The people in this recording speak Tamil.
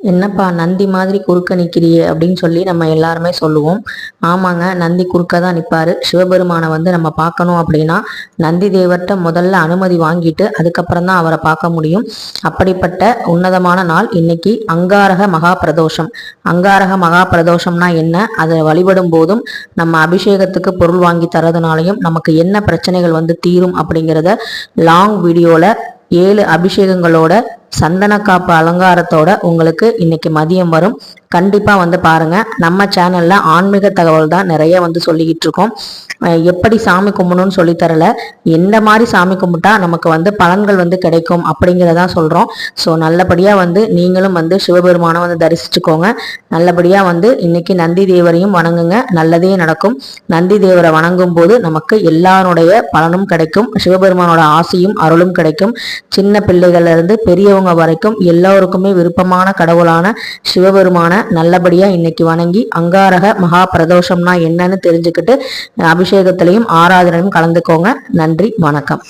என்னப்பா நந்தி மாதிரி குறுக்க நிற்கிறியே அப்படின்னு சொல்லி நம்ம எல்லாருமே சொல்லுவோம். ஆமாங்க நந்தி குறுக்க தான் நிற்பாரு சிவபெருமானை வந்து நம்ம பார்க்கணும் அப்படின்னா நந்தி தேவர்கிட்ட முதல்ல அனுமதி வாங்கிட்டு அதுக்கப்புறம் தான் அவரை பார்க்க முடியும். அப்படிப்பட்ட உன்னதமான நாள் இன்னைக்கு அங்காரக மகா பிரதோஷம் அங்காரக மகா பிரதோஷம்னா என்ன? அதை வழிபடும் போதும் நம்ம அபிஷேகத்துக்கு பொருள் வாங்கி தரதுனாலையும் நமக்கு என்ன பிரச்சனைகள் வந்து தீரும் அப்படிங்கிறத லாங் வீடியோவில் ஏழு அபிஷேகங்களோட சந்தன காப்பு அலங்காரத்தோட உங்களுக்கு இன்னைக்கு மதியம் வரும். கண்டிப்பாக வந்து பாருங்கள் நம்ம சேனலில் ஆன்மீக தகவல் தான் நிறைய வந்து சொல்லிக்கிட்டு இருக்கோம். எப்படி சாமி கும்பிடணும்னு சொல்லி எந்த மாதிரி சாமி கும்பிட்டா நமக்கு வந்து பலன்கள் வந்து கிடைக்கும் அப்படிங்கிறதான் சொல்கிறோம் ஸோ நல்லபடியாக வந்து நீங்களும் வந்து சிவபெருமானை வந்து தரிசிச்சுக்கோங்க. நல்லபடியாக வந்து இன்னைக்கு நந்தி தேவரையும் வணங்குங்க. நல்லதே நடக்கும். நந்தி தேவரை வணங்கும் போது நமக்கு எல்லாருடைய பலனும் கிடைக்கும். சிவபெருமானோட ஆசையும் அருளும் கிடைக்கும். சின்ன பிள்ளைகள்லேருந்து பெரியவங்க பெரியவங்க வரைக்கும் எல்லோருக்குமே விருப்பமான கடவுளான சிவபெருமான நல்லபடியா இன்னைக்கு வணங்கி அங்காரக மகா பிரதோஷம்னா என்னன்னு தெரிஞ்சுக்கிட்டு அபிஷேகத்திலையும் ஆராதனையும் கலந்துக்கோங்க. நன்றி வணக்கம்.